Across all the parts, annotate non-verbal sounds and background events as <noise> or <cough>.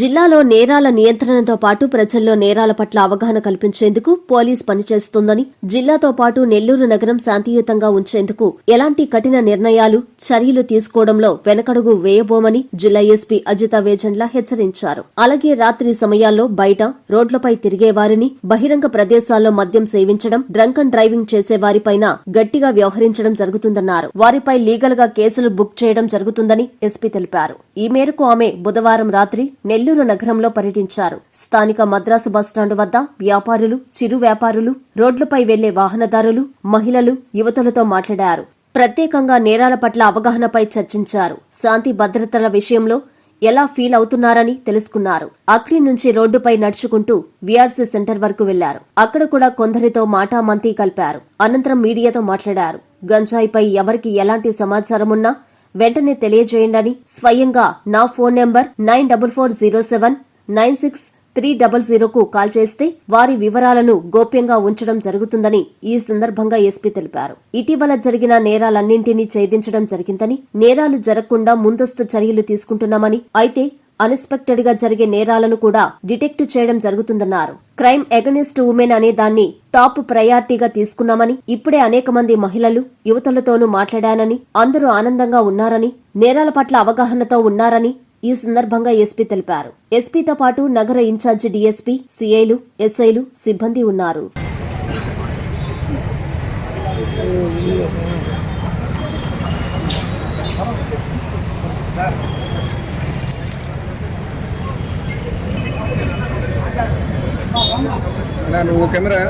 జిల్లాలో నేరాల నియంత్రణతో పాటు ప్రజల్లో నేరాల పట్ల అవగాహన కల్పించేందుకు పోలీస్ పనిచేస్తోందని జిల్లాతో పాటు నెల్లూరు నగరం శాంతియుతంగా ఉంచేందుకు ఎలాంటి కఠిన నిర్ణయాలు చర్యలు తీసుకోవడంలో వెనకడుగు వేయబోమని జిల్లా ఎస్పీ అజిత వేజన్ల హెచ్చరించారు. అలాగే రాత్రి సమయాల్లో బయట రోడ్లపై తిరిగే వారిని బహిరంగ ప్రదేశాల్లో మద్యం సేవించడం డ్రంక్ అండ్ డ్రైవింగ్ చేసేవారిపైన గట్టిగా వ్యవహరించడం జరుగుతుందన్నారు. వారిపై లీగల్గా కేసులు బుక్ చేయడం జరుగుతుందని ఎస్పీ తెలిపారు. ఈ మేరకు ఆమె బుధవారం రాత్రి నెల్లూరు నగరంలో పర్యటించారు. స్థానిక మద్రాసు బస్టాండు వద్ద వ్యాపారులు చిరు వ్యాపారులు రోడ్లపై వెళ్ళే వాహనదారులు మహిళలు యువతులతో మాట్లాడారు. ప్రత్యేకంగా నేరాల పట్ల అవగాహనపై చర్చించారు. శాంతి భద్రతల విషయంలో ఎలా ఫీల్ అవుతున్నారని తెలుసుకున్నారు. అక్కడి నుంచి రోడ్డుపై నడుచుకుంటూ వీఆర్సీ సెంటర్ వరకు వెళ్ళారు. అక్కడ కూడా కొందరితో మాటామంతి కలిపారు. అనంతరం మీడియాతో మాట్లాడారు. గంజాయిపై ఎవరికి ఎలాంటి సమాచారం ఉన్నా వెంటనే తెలియజేయండి స్వయంగా నా phone number nine double four zero seven nine six three double జీరోకు call చేస్తే వారి వివరాలను గోప్యంగా ఉంచడం జరుగుతుందని ఈ సందర్భంగా ఎస్పీ తెలిపారు. ఇటీవల జరిగిన నేరాలన్నింటినీ ఛేదించడం జరిగిందని నేరాలు జరగకుండా ముందస్తు చర్యలు తీసుకుంటున్నామని అయితే అన్ఎక్స్పెక్టెడ్గా జరిగే నేరాలను కూడా డిటెక్ట్ చేయడం జరుగుతుందన్నారు. క్రైమ్ అగనిస్ట్ ఉమెన్ అనే దాన్ని టాప్ ప్రయారిటీగా తీసుకున్నామని ఇప్పుడే అనేక మంది మహిళలు యువతలతోనూ మాట్లాడానని అందరూ ఆనందంగా ఉన్నారని నేరాల పట్ల అవగాహనతో ఉన్నారని ఈ సందర్భంగా ఎస్పీ తెలిపారు. ఎస్పీతో పాటు నగర ఇన్ఛార్జి డీఎస్పీ సీఐలు ఎస్ఐలు సిబ్బంది ఉన్నారు. అన్నా నువ్వు కెమెరా?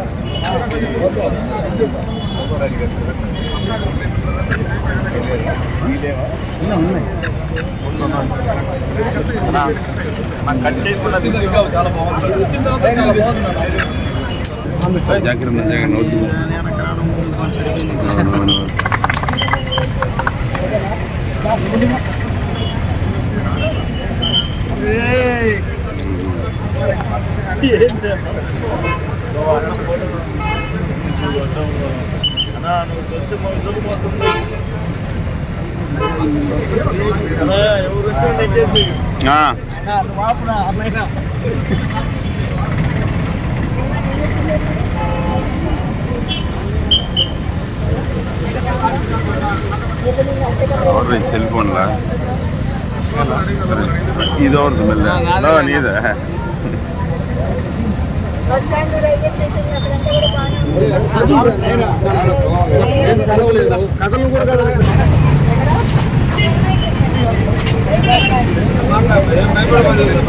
జాకిర్ ఉన్న జాగా నవ్వుతుంది అవునవును. செல்போன்ல. இதோ ஒரு இல்லை நீதான் కథలు కూడా కదా. మాట్లాడలేదు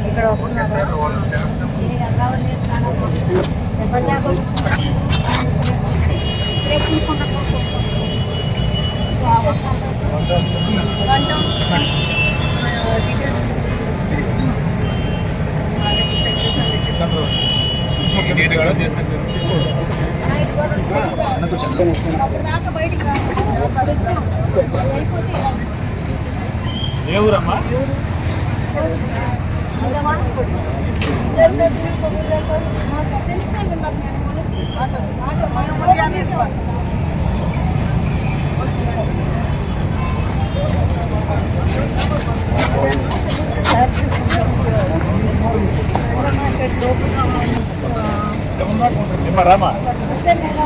ఇక్కడ వస్తున్నారు బయటికి రామా చేస్తారా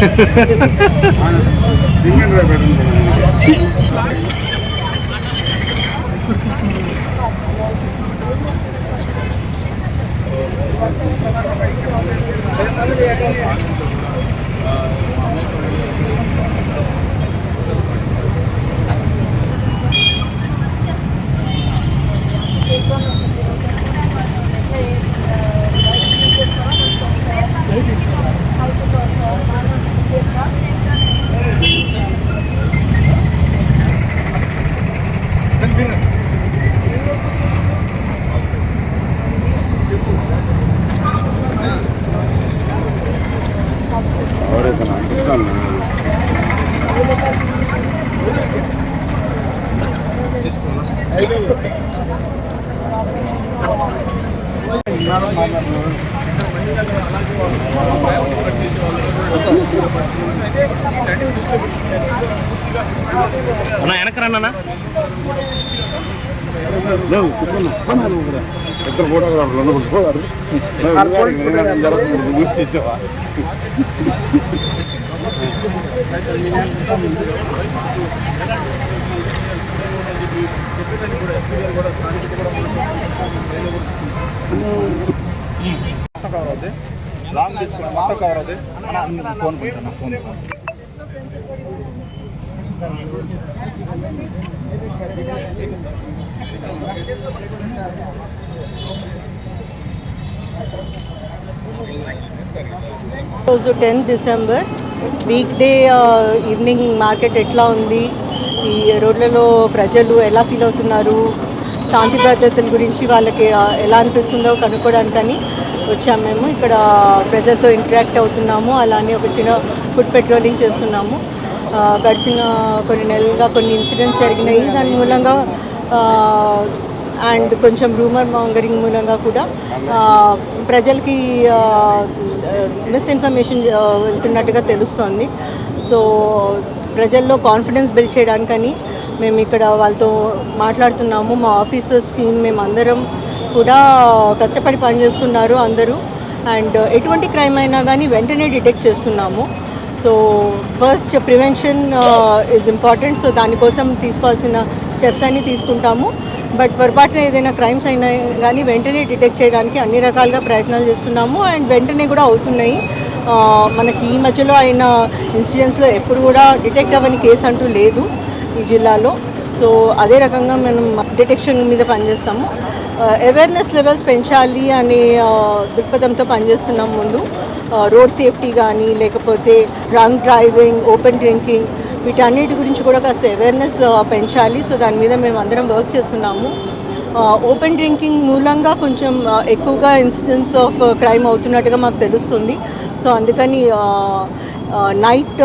<laughs> നിങ്ങൾ అనిపిస్తాను అన్న ఇద్దరు ఫోటోగ్రాఫర్లు మొత్తం కవర్ అవుతుంది లాంగ్ తీసుకుని మొత్తం కవర్ అవుతుంది ఫోన్ కొంచెం నా ఫోన్ రోజు tenth December. Week day evening market ఎట్లా ఉంది? ఈ రోడ్లలో ప్రజలు ఎలా ఫీల్ అవుతున్నారు? శాంతి భద్రతల గురించి వాళ్ళకి ఎలా అనిపిస్తుందో కనుక్కోవడానికని వచ్చాము మేము. ఇక్కడ ప్రజలతో ఇంటరాక్ట్ అవుతున్నాము. అలానే ఒక చిన్న ఫుడ్ పెట్రోలింగ్ చేస్తున్నాము. గడిచిన కొన్ని నెలలుగా కొన్ని ఇన్సిడెంట్స్ జరిగినాయి. దాని మూలంగా అండ్ కొంచెం రూమర్ మాంగరింగ్ మూలంగా కూడా ప్రజలకి మిస్ఇన్ఫర్మేషన్ వెళ్తున్నట్టుగా తెలుస్తోంది. సో ప్రజల్లో కాన్ఫిడెన్స్ బిల్డ్ చేయడానికని మేము ఇక్కడ వాళ్ళతో మాట్లాడుతున్నాము. మా ఆఫీసర్స్ టీమ్ మేము అందరం కూడా కష్టపడి పనిచేస్తున్నారు అందరూ. అండ్ ఎటువంటి క్రైమ్ అయినా కానీ వెంటనే డిటెక్ట్ చేస్తున్నాము. So first prevention is important so దానికోసం తీసుకోవాల్సిన స్టెప్స్ అన్నీ తీసుకుంటాము. బట్ పొరపాటున ఏదైనా క్రైమ్స్ అయినా కానీ వెంటనే డిటెక్ట్ చేయడానికి అన్ని రకాలుగా ప్రయత్నాలు చేస్తున్నాము. అండ్ వెంటనే కూడా అవుతున్నాయి. మనకి ఈ మధ్యలో అయిన ఇన్సిడెంట్స్లో ఎప్పుడు కూడా డిటెక్ట్ అవ్వని కేసు అంటూ లేదు ఈ జిల్లాలో. సో అదే రకంగా మనం డిటెక్షన్ మీద పనిచేస్తాము. Uh, అవేర్నెస్ లెవెల్స్ పెంచాలి అనే uh, దృక్పథంతో పనిచేస్తున్నాం ముందు. రోడ్ సేఫ్టీ కానీ లేకపోతే డ్రంక్ డ్రైవింగ్ ఓపెన్ డ్రింకింగ్ వీటన్నిటి గురించి కూడా కాస్త అవేర్నెస్ uh, పెంచాలి. సో దాని మీద మేము అందరం వర్క్ చేస్తున్నాము. ఓపెన్ డ్రింకింగ్ మూలంగా కొంచెం ఎక్కువగా ఇన్సిడెంట్స్ ఆఫ్ క్రైమ్ అవుతున్నట్టుగా మాకు తెలుస్తుంది. సో అందుకని నైట్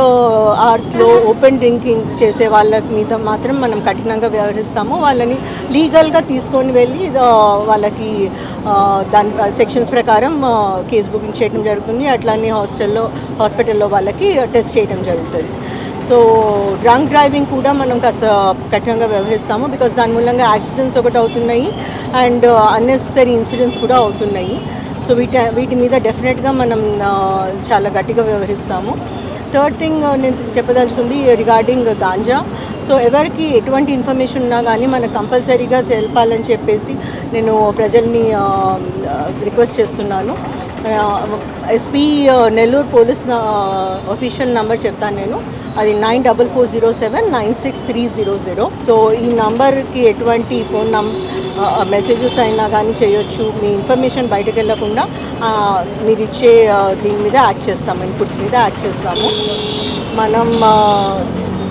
అవర్స్లో ఓపెన్ డ్రింకింగ్ చేసే వాళ్ళ మీద మాత్రం మనం కఠినంగా వ్యవహరిస్తాము. వాళ్ళని లీగల్గా తీసుకొని వెళ్ళి వాళ్ళకి దాని సెక్షన్స్ ప్రకారం కేసు బుకింగ్ చేయడం జరుగుతుంది. అట్లానే హాస్టల్లో హాస్పిటల్లో వాళ్ళకి టెస్ట్ చేయడం జరుగుతుంది. సో డ్రంక్ డ్రైవింగ్ కూడా మనం కాస్త కఠినంగా వ్యవహరిస్తాము బికాస్ దాని మూలంగా యాక్సిడెంట్స్ ఒకటి అవుతున్నాయి అండ్ అన్నెసరీ ఇన్సిడెంట్స్ కూడా అవుతున్నాయి. సో వీటి వీటి మీద డెఫినెట్గా మనం చాలా గట్టిగా వ్యవహరిస్తాము. థర్డ్ థింగ్ నేను చెప్పదలుచుకుంది రిగార్డింగ్ గాంజా సో ఎవరికి ఎటువంటి ఇన్ఫర్మేషన్ ఉన్నా కానీ మనకు కంపల్సరీగా తెలపాలని చెప్పేసి నేను ప్రజల్ని రిక్వెస్ట్ చేస్తున్నాను. SP Nellore police official number చెప్తాను నేను. అది nine double four zero seven nine six three zero zero. So ఈ నంబర్కి ఎటువంటి ఫోన్ నం మెసేజెస్ అయినా కానీ చేయొచ్చు. మీ ఇన్ఫర్మేషన్ బయటకు వెళ్ళకుండా మీరు ఇచ్చే దీని మీద యాడ్ చేస్తాము ఇన్పుట్స్ మీద యాడ్ చేస్తాము. మనం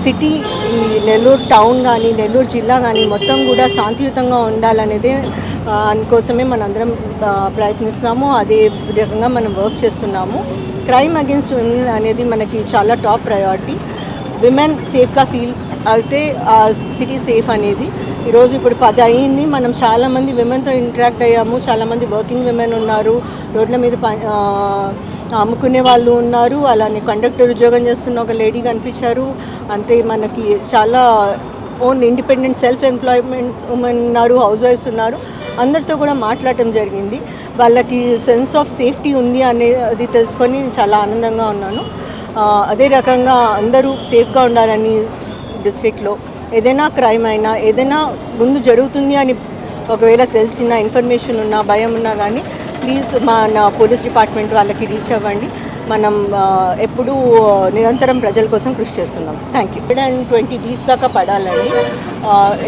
సిటీ ఈ నెల్లూరు టౌన్ కానీ నెల్లూరు జిల్లా కానీ మొత్తం కూడా శాంతియుతంగా ఉండాలనేదే అందుకోసమే మనందరం ప్రయత్నిస్తున్నాము. అదే రకంగా మనం వర్క్ చేస్తున్నాము. క్రైమ్ అగేన్స్ట్ విమెన్ అనేది మనకి చాలా టాప్ ప్రయారిటీ. విమెన్ సేఫ్గా ఫీల్ అయితే సిటీ సేఫ్ అనేది. ఈరోజు ఇప్పుడు పది అయ్యింది మనం చాలామంది విమెన్తో ఇంటరాక్ట్ అయ్యాము. చాలామంది వర్కింగ్ విమెన్ ఉన్నారు. రోడ్ల మీద ప- అమ్ముకునే వాళ్ళు ఉన్నారు. అలానే కండక్టర్ ఉద్యోగం చేస్తున్న ఒక లేడీ కనిపించారు. అంతే మనకి చాలా own independent self employment women ఉన్నారు. హౌస్ వైఫ్స్ ఉన్నారు. అందరితో కూడా మాట్లాడటం జరిగింది. వాళ్ళకి సెన్స్ ఆఫ్ సేఫ్టీ ఉంది అనేది తెలుసుకొని నేను చాలా ఆనందంగా ఉన్నాను. అదే రకంగా అందరూ సేఫ్గా ఉండాలని డిస్ట్రిక్ట్లో ఏదైనా క్రైమ్ అయినా ఏదైనా ముందు జరుగుతుంది అని ఒకవేళ తెలిసిన ఇన్ఫర్మేషన్ ఉన్నా భయం ఉన్నా కానీ ప్లీజ్ మన పోలీస్ డిపార్ట్మెంట్ వాళ్ళకి రీచ్ అవ్వండి. మనం ఎప్పుడూ నిరంతరం ప్రజల కోసం కృషి చేస్తున్నాం. Thank you hundred and twenty బీస్ దాకా పడాలని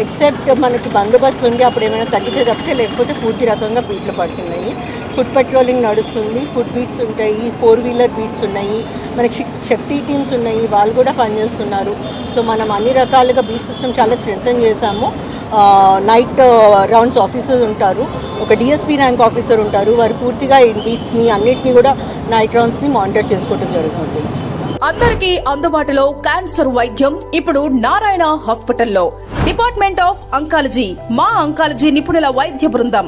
ఎక్సెప్ట్ మనకి బందోబస్తు ఉంది అప్పుడు ఏమైనా తగ్గితే తప్పితే లేకపోతే పూర్తి రకంగా బీట్లు పడుతున్నాయి. ఫుడ్ పెట్రోలింగ్ నడుస్తుంది ఫుడ్ బీట్స్ ఉంటాయి ఫోర్ వీలర్ బీట్స్ ఉన్నాయి మనకి శక్తి టీమ్స్ ఉన్నాయి వాళ్ళు కూడా పనిచేస్తున్నారు. సో మనం అన్ని రకాలుగా బీట్ సిస్టమ్ చాలా స్ట్రెంథన్ చేశాము. నైట్ రౌండ్స్ ఆఫీసర్ ఉంటారు. ఒక డిఎస్పీ ర్యాంక్ ఆఫీసర్ ఉంటారు. వారు పూర్తిగా ఈ బీట్స్ని అన్నిటినీ కూడా నైట్ రౌండ్స్ని మానిటర్ చేసుకోవడం జరుగుతుంది. అందరికీ అందుబాటులో క్యాన్సర్ వైద్యం ఇప్పుడు నారాయణ హాస్పిటల్లో. డిపార్ట్మెంట్ ఆఫ్ అంకాలజీ మా అంకాలజీ నిపుణుల వైద్య బృందం.